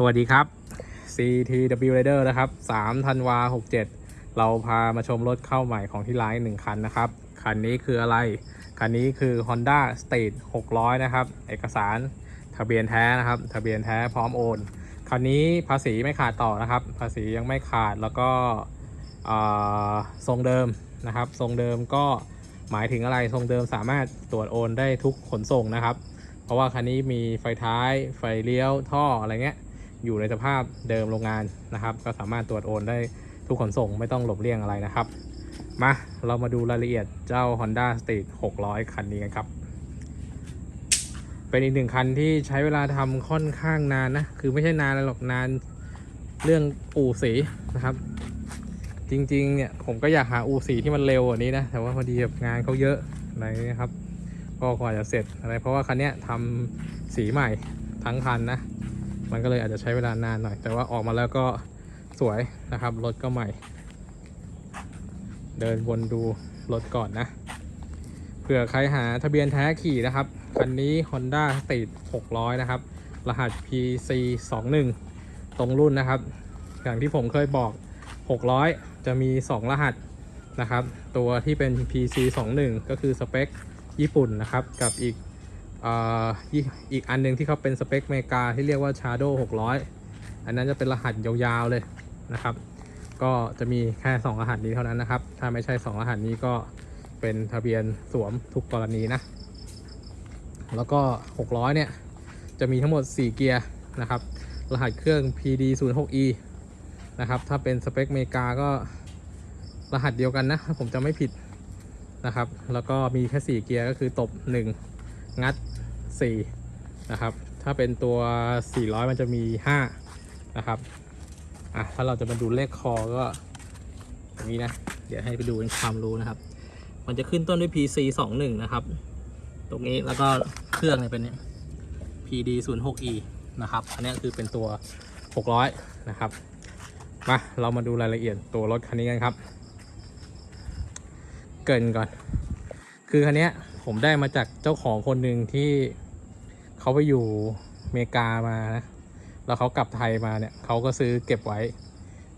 สวัสดีครับ CTW Rider นะครับ3ธันวา67 เราพามาชมรถเข้าใหม่ของที่ร้านหนึ่งคันนะครับ คันนี้คืออะไร คันนี้คือ Honda State 600 นะครับ เอกสารทะเบียนแท้นะครับ ทะเบียนแท้พร้อมโอน คันนี้ภาษีไม่ขาดต่อนะครับ ภาษียังไม่ขาดแล้วก็ทรงเดิมนะครับ ทรงเดิมก็หมายถึงอะไร ทรงเดิมสามารถตรวจโอนได้ทุกขนส่งนะครับ เพราะว่าคันนี้มีไฟท้าย ไฟเลี้ยว ท่ออะไรเงี้ย อยู่ในสภาพเดิมโรงงานนะครับ ก็สามารถตรวจโอนได้ทุกขนส่งไม่ต้องหลบเลี่ยงอะไรนะครับ มาเรามาดูรายละเอียดเจ้า Honda Street 600 คันนี้กันครับ เป็นอีกหนึ่งคันที่ใช้เวลาทำค่อนข้างนานนะ คือไม่ใช่นานหรอกนานเรื่องอู่สีนะครับ จริงๆเนี่ยผมก็อยากหาอู่สีที่มันเร็วกว่านี้นะ แต่ว่าพอดีแบบงานเขาเยอะอะไรนะครับก็กว่าจะเสร็จอะไรเพราะว่าคันนี้ทำสีใหม่ทั้งคันนะ มันก็เลยอาจจะใช้เวลานานหน่อย แต่ว่าออกมาแล้วก็สวยนะครับ รถก็ใหม่ เดินวนดูรถก่อนนะ เผื่อใครหาทะเบียนแท้ขี่นะครับ คันนี้ Honda Street 600 นะครับ รหัส PC 21ตรงรุ่นนะครับ อย่างที่ผมเคยบอก 600 จะมี 2 รหัสนะครับ ตัวที่เป็น PC 21ก็คือสเปคญี่ปุ่นนะครับ กับอีก อีกอันหนึ่งที่เขาเป็นสเปคเมกาที่เรียกว่า Shadow 600 อันนั้นจะเป็นรหัสยาวๆเลยนะครับ ก็จะมีแค่ 2 รหัสนี้เท่านั้นนะครับ ถ้าไม่ใช่ 2 รหัสนี้ก็เป็นทะเบียนสวมทุกกรณีนะ แล้วก็ 600 เนี่ย จะมีทั้งหมด 4 เกียร์นะครับ รหัสเครื่อง PD 0 6 E นะครับ ถ้าเป็นสเปคเมกาก็รหัสเดียวกันนะ ผมจะไม่ผิดนะครับ แล้วก็มีแค่ 4 เกียร์ก็คือตบ 1 งัด 4นะครับ ถ้าเป็นตัว 400 มันจะมี 5 นะครับอะถ้าเราจะมาดูเลขคอก็อย่างนี้นะ เดี๋ยวให้ไปดูเป็นความรู้นะครับ มันจะขึ้นต้นด้วย PC 21นะครับ ตรงนี้แล้วก็เครื่องเนี่ยเป็นเนี่ย PD 0 6 E นะครับ อันนี้คือเป็นตัว 600 นะครับ มาเรามาดูรายละเอียดตัวรถคันนี้กันครับ เกินก่อน คือคันนี้ผมได้มาจากเจ้าของคนหนึ่งที่ เขาไปอยู่อเมริกามานะแล้วเขากลับไทยมาเนี่ยเขาก็ซื้อเก็บไว้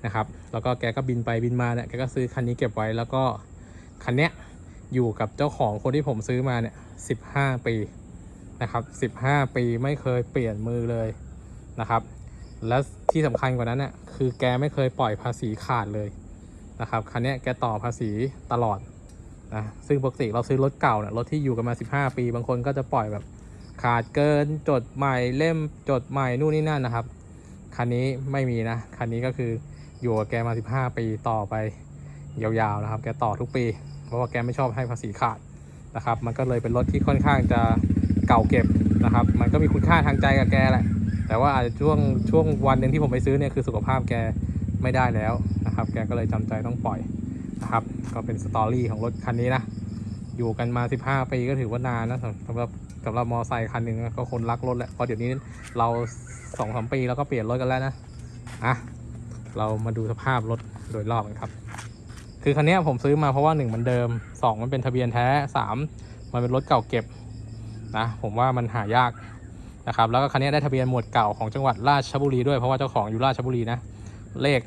นะครับ แล้วก็แกก็บินไปบินมาเนี่ยแกก็ซื้อคันนี้เก็บไว้แล้วก็คันเนี้ยอยู่กับเจ้าของคนที่ผมซื้อมาเนี่ยสิบห้าปีนะครับสิบห้าปีไม่เคยเปลี่ยนมือเลยนะครับ และที่สำคัญกว่านั้นเนี่ยคือแกไม่เคยปล่อยภาษีขาดเลยนะครับคันเนี้ยแกต่อภาษีตลอดนะซึ่งปกติเราซื้อรถเก่าเนี่ยรถที่อยู่กันมา 15 ปี บางคนก็จะปล่อยแบบ ขาดเกินจดใหม่เล่มจดใหม่นู่นนี่นั่นนะครับ คันนี้ไม่มีนะ คันนี้ก็คืออยู่กับแกมา 15 ปีต่อไปยาวๆนะครับ แกต่อทุกปี เพราะว่าแกไม่ชอบให้ภาษีขาดนะครับ มันก็เลยเป็นรถที่ค่อนข้างจะเก่าเก็บนะครับ มันก็มีคุณค่าทางใจกับแกแหละ แต่ว่าอาจจะช่วงช่วงวันหนึ่งที่ผมไปซื้อเนี่ยคือสุขภาพแกไม่ได้แล้วนะครับ แกก็เลยจำใจต้องปล่อยนะครับ ก็เป็นสตอรี่ของรถคันนี้นะ อยู่กันมา 15 ปีก็ถือว่านานนะสำหรับ สำหรับมอไซค์คันหนึ่งก็คนรักรถแหละเพราะเดี๋ยวนี้เราสองสามปีแล้วก็เปลี่ยนรถกันแล้วนะอะเรามาดูสภาพรถโดยรอบกันครับ คือคันนี้ผมซื้อมาเพราะว่าหนึ่งมันเดิมสองมันเป็นทะเบียนแท้สามมันเป็นรถเก่าเก็บนะผมว่ามันหายากนะครับแล้วก็คันนี้ได้ทะเบียนหมวดเก่าของจังหวัดราชบุรีด้วยเพราะว่าเจ้าของอยู่ราชบุรีนะเลข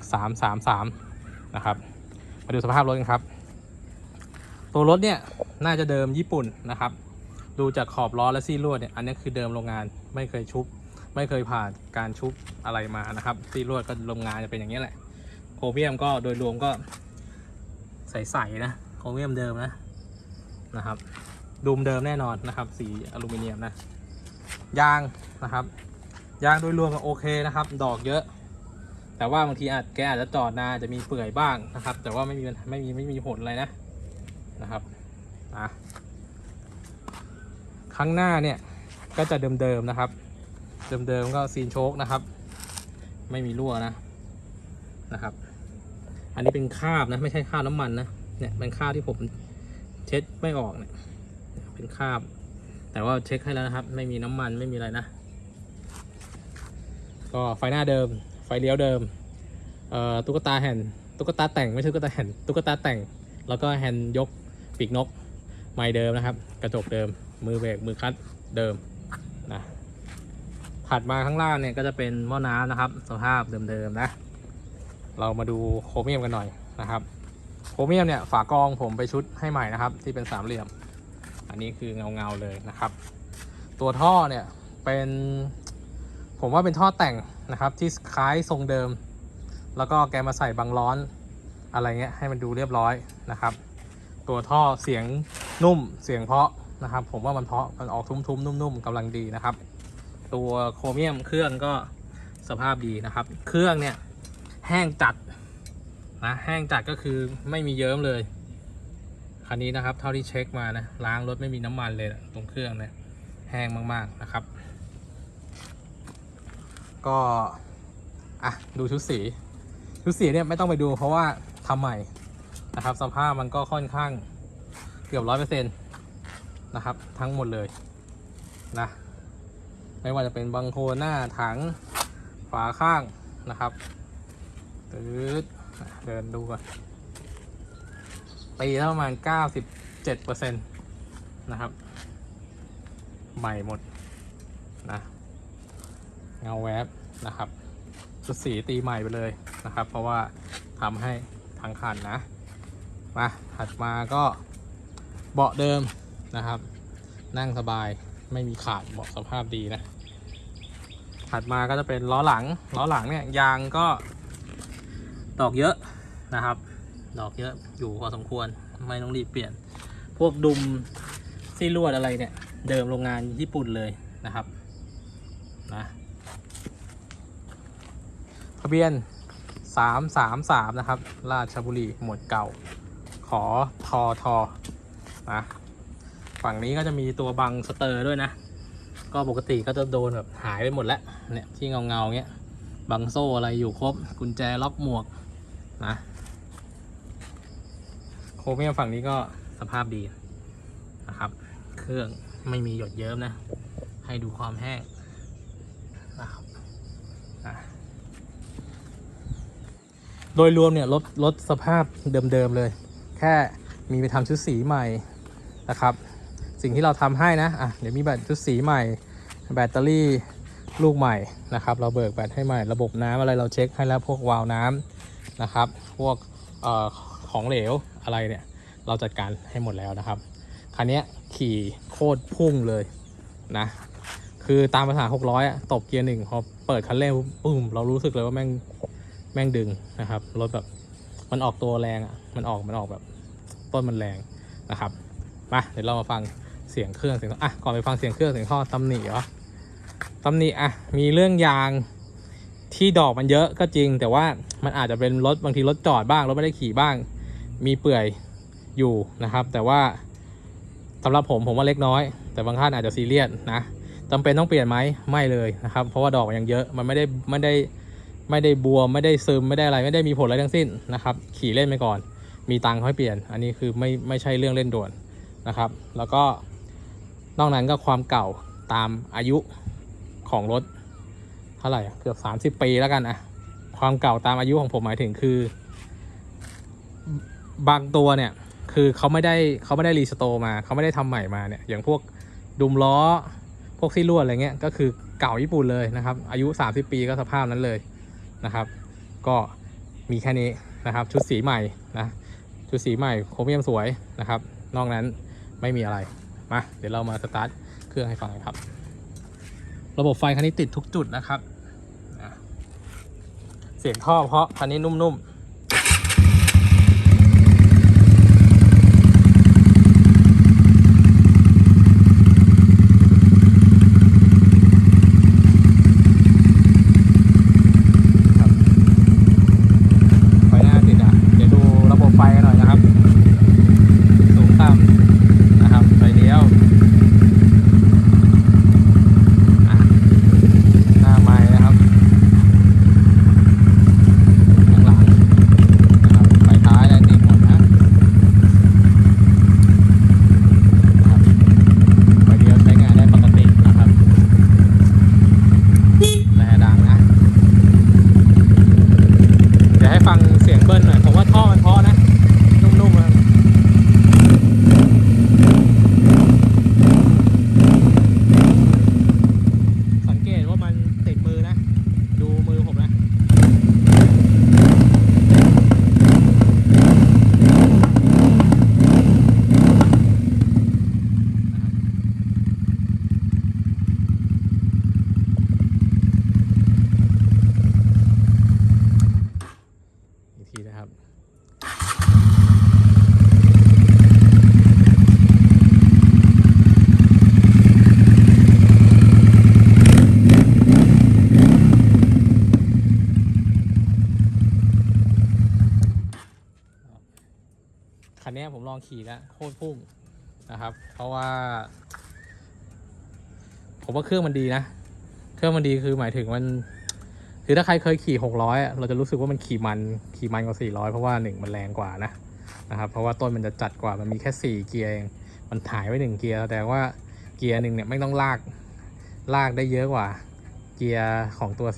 333 นะครับ มาดูสภาพรถกันครับ ตัวรถเนี่ยน่าจะเดิมญี่ปุ่นนะครับ ดูจากขอบล้อและซี่ลวดเนี่ยอันนี้คือเดิมโรงงานไม่เคยชุบ ไม่เคยผ่านการชุบอะไรมานะครับ ซี่ลวดก็โรงงานจะเป็นอย่างนี้แหละโครเมียมก็โดยรวมก็ใสๆนะโครเมียมเดิมนะนะครับดูมเดิมแน่นอนนะครับ สีอลูมิเนียมนะยางนะครับยางโดยรวมก็โอเคนะครับ ดอกเยอะ แต่ว่าบางทีอาจแกอาจจะจอดนานจะมีเปื่อยบ้างนะครับ แต่ว่าไม่มีไม่มีไม่มีผลอะไรนะนะครับอะ ข้งหน้าเนี่ยก็จะเดิมๆนะครับ เดิมๆก็ซีนโชคนะครับ ไม่มีรั่วนะนะครับ อันนี้เป็นคราบนะไม่ใช่คราบน้ำมันนะเนี่ยเป็นคราบที่ผมเช็ดไม่ออกเนี่ยเป็นคราบ แต่ว่าเช็คให้แล้วนะครับ ไม่มีน้ำมันไม่มีอะไรนะ ก็ไฟหน้าเดิม ไฟเลี้ยวเดิมเอ่อตุ๊กตาแฮนตุ๊กตาแต่งไม่ใช่ตุ๊กตาแฮนตุ๊กตาแต่ง แล้วก็แฮนยกปีกนกไม้เดิมนะครับ กระจกเดิม มือเบรกมือคลัตช์เดิมนะถัดมาข้างล่างเนี่ยก็จะเป็นหม้อน้ำนะครับ สภาพเดิมๆนะ เรามาดูโครเมียมกันหน่อยนะครับ โครเมียมเนี่ยฝากรองผมไปชุดให้ใหม่นะครับ ที่เป็นสามเหลี่ยม อันนี้คือเงาๆเลยนะครับ ตัวท่อเนี่ยเป็น ผมว่าเป็นท่อแต่งนะครับ ที่คล้ายทรงเดิม แล้วก็แกมาใส่บังร้อนอะไรเงี้ยให้มันดูเรียบร้อยนะครับ ตัวท่อเสียงนุ่มเสียงเพาะ นะครับ ผมว่ามันเพาะมันออกทุ้มๆนุ่มๆกำลังดีนะครับ ตัวโครเมียมเครื่องก็สภาพดีนะครับ เครื่องเนี่ยแห้งจัดนะแห้งจัดก็คือไม่มีเยิ้มเลยคันนี้นะครับ เท่าที่เช็คมานะล้างรถไม่มีน้ำมันเลยนะตรงเครื่องเนี่ยแห้งมากๆนะครับ ก็อะดูชุดสีชุดสีเนี่ยไม่ต้องไปดูเพราะว่าทำใหม่นะครับ สภาพมันก็ค่อนข้างเกือบร้อยเปอร์เซ็นต์ นะครับ ทั้งหมดเลยนะไม่ว่าจะเป็นบังโคหน้าถังฝาข้างนะครับตืดเดินดูก่อนตีเท่าประมาณ 97เปอร์เซ็นต์นะครับ ใหม่หมดนะเงาแวบนะครับชุดสีตีใหม่ไปเลยนะครับ เพราะว่าทำให้ทั้งคันนะมาถัดมาก็เบาะเดิม นะครับ นั่งสบายไม่มีขาดเบาะสภาพดีนะ ถัดมาก็จะเป็นล้อหลัง ล้อหลังเนี่ยยางก็ดอกเยอะนะครับ ดอกเยอะอยู่พอสมควรไม่ต้องรีบเปลี่ยน พวกดุมซี่ลวดอะไรเนี่ย เดิมโรงงานญี่ปุ่นเลยนะครับนะทะเบียน 333 นะครับ ราชบุรี หมวดเก่า ขอทอทอนะ ฝั่งนี้ก็จะมีตัวบังสเตอร์ด้วยนะ ก็ปกติก็จะโดนแบบหายไปหมดแล้วเนี่ยที่เงาเงาเงี้ยบังโซ่อะไรอยู่ครบ กุญแจล็อกหมวกนะโครเมียมฝั่งนี้ก็สภาพดีนะครับ เครื่องไม่มีหยดเยิ้มนะ ให้ดูความแห้งนะครับอะโดยรวมเนี่ยลดลดสภาพเดิมๆเลย แค่มีไปทำชุดสีใหม่นะครับ สิ่งที่เราทำให้นะอะเดี๋ยวมีแบตชุดสีใหม่ แบตเตอรี่ลูกใหม่นะครับ เราเบิกแบตให้ใหม่ ระบบน้ำอะไรเราเช็คให้แล้วพวกวาล์วน้ำนะครับ พวกเอ่อของเหลวอะไรเนี่ยเราจัดการให้หมดแล้วนะครับคันนี้ขี่โคตรพุ่งเลยนะคือตามภาษา 600อะตบเกียร์หนึ่งพอเปิดคันเร่งปุ้มเรารู้สึกเลยว่าแม่งแม่งดึงนะครับรถแบบมันออกตัวแรงอะมันออกมันออกแบบต้นมันแรงนะครับมาเดี๋ยวเรามาฟัง เสียงเครื่องเสียงออะก่อนไปฟังเสียงเครื่องเสียงท่อตำหนิเหรอตำหนิอะมีเรื่องยางที่ดอกมันเยอะก็จริง แต่ว่ามันอาจจะเป็นรถบางทีรถจอดบ้างรถไม่ได้ขี่บ้าง มีเปื่อยอยู่นะครับ แต่ว่าสำหรับผมผมว่าเล็กน้อย แต่บางท่านอาจจะซีเรียสนะจำเป็นต้องเปลี่ยนไหมไม่เลยนะครับ เพราะว่าดอกมันยังเยอะมันไม่ได้ไม่ได้ไม่ได้บวมไม่ได้ซึมไม่ได้อะไรไม่ได้มีผลอะไรทั้งสิ้นนะครับ ขี่เล่นไปก่อน มีตังค์ค่อยเปลี่ยน อันนี้คือไม่ไม่ใช่เรื่องเล่นด่วนนะครับ แล้วก็ นอกนั้นก็ความเก่าตามอายุของรถเท่าไหร่เกือบ30 ปีแล้วกันอะความเก่าตามอายุของผมหมายถึงคือ บางตัวเนี่ยคือเขาไม่ได้เขาไม่ได้รีสโตร์มาเขาไม่ได้ทำใหม่มาเนี่ยอย่างพวกดุมล้อพวกซี่ลวดอะไรเงี้ยก็คือเก่าญี่ปุ่นเลยนะครับ อายุ 30 ปีก็สภาพนั้นเลยนะครับ ก็มีแค่นี้นะครับชุดสีใหม่นะชุดสีใหม่โครเมียมสวยนะครับ นอกนั้นไม่มีอะไร มาเดี๋ยวเรามาสตาร์ทเครื่องให้ฟังกันครับ ระบบไฟคันนี้ติดทุกจุดนะครับ เสียงท่อเพราะคันนี้นุ่มๆครับ ไฟหน้าติดอะ เดี๋ยวดูระบบไฟกันหน่อยนะครับ สูงต่ำนะครับ ไฟเลี้ยวอะหน้าไม้นะครับ ข้างหลัง นี้ผมลองขี่แล้วโคตรพุ่งนะครับ เพราะว่า ผมว่าเครื่องมันดีนะ เครื่องมันดีคือหมายถึงมันคือถ้าใครเคยขี่ 600อะเราจะรู้สึกว่ามันขี่มันขี่มันกว่า 400 เพราะว่าหนึ่งมันแรงกว่านะนะครับ เพราะว่าต้นมันจะจัดกว่ามันมีแค่ 4 เกียร์เองมันถ่ายไว้หนึ่งเกียร์แสดงว่าเกียร์หนึ่งเนี่ยไม่ต้องลากลากได้เยอะกว่า เกียร์ของตัว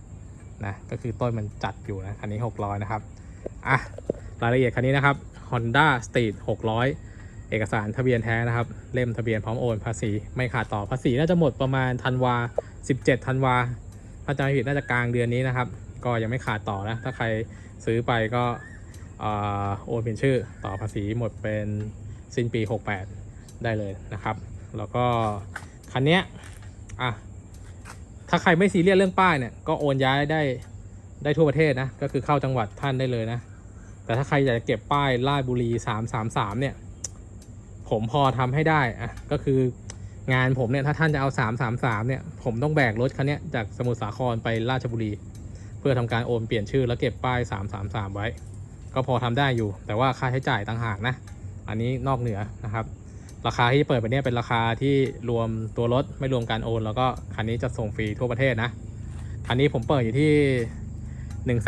400 นะก็คือต้นมันจัดอยู่นะคันนี้ 600 นะครับอะรายละเอียดคันนี้นะครับ Honda Street 600 เอกสารทะเบียนแท้นะครับ เล่มทะเบียนพร้อมโอนภาษี ไม่ขาดต่อภาษีน่าจะหมดประมาณธันวา 17ธันวาถ้าจำไม่ผิดน่าจะกลางเดือนนี้นะครับ ก็ยังไม่ขาดต่อนะ ถ้าใครซื้อไปก็โอนเป็นชื่อต่อภาษีหมดเป็นสิ้นปี 68 ได้เลยนะครับ แล้วก็คันเนี้ยอะถ้าใครไม่ซีเรียสเรื่องป้ายเนี่ยก็โอนย้ายได้ได้ทั่วประเทศนะ ก็คือเข้าจังหวัดท่านได้เลยนะ แต่ถ้าใครอยากจะเก็บป้ายราชบุรี333เนี่ย ผมพอทำให้ได้อะก็คืองานผมเนี่ยถ้าท่านจะเอา333เนี่ย ผมต้องแบกรถคันเนี้ยจากสมุทรสาครไปราชบุรี เพื่อทำการโอนเปลี่ยนชื่อแล้วเก็บป้าย333ไว้ ก็พอทำได้อยู่ แต่ว่าค่าใช้จ่ายต่างหากนะ อันนี้นอกเหนือนะครับราคาที่เปิดไปเนี่ยเป็นราคาที่รวมตัวรถไม่รวมการโอน แล้วก็คันนี้จะส่งฟรีทั่วประเทศนะ คันนี้ผมเปิดอยู่ที่1 1 0 0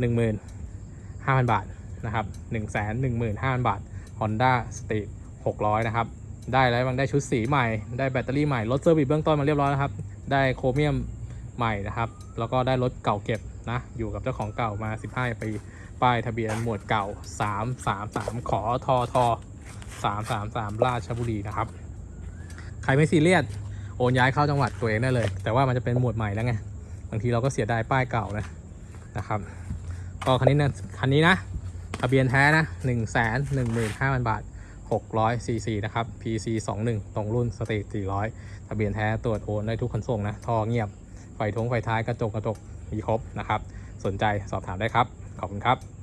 0 0 5,000 บาทนะครับ1 1 5 0 0 0 บาท Honda Street 600 นะครับ ได้อะไรบ้างได้ชุดสีใหม่ ได้แบตเตอรี่ใหม่ รถเซอร์วิสเบื้องต้นมาเรียบร้อยแล้วครับ ได้โครเมียมใหม่นะครับ แล้วก็ได้รถเก่าเก็บนะ อยู่กับเจ้าของเก่ามา 15 ปี ป้ายทะเบียนหมวดเก่า 333 ขอทอทอ333 ราชบุรีนะครับ ใครไม่ซีเรียส โอนย้ายเข้าจังหวัดตัวเองได้เลย แต่ว่ามันจะเป็นหมวดใหม่แล้วไง บางทีเราก็เสียดายป้ายเก่านะนะครับ ก็คันนี้นะคันนี้นะทะเบียนแท้นะ1 1 5 0 0 0 บาท 600 cc นะครับ PC 21 ตรงรุ่นสเตจ400 ทะเบียนแท้ตรวจโอนได้ทุกขนส่งนะท่อเงียบ ไฟทงไฟท้ายกระจกกระจกมีครบนะครับ สนใจสอบถามได้ครับ ขอบคุณครับ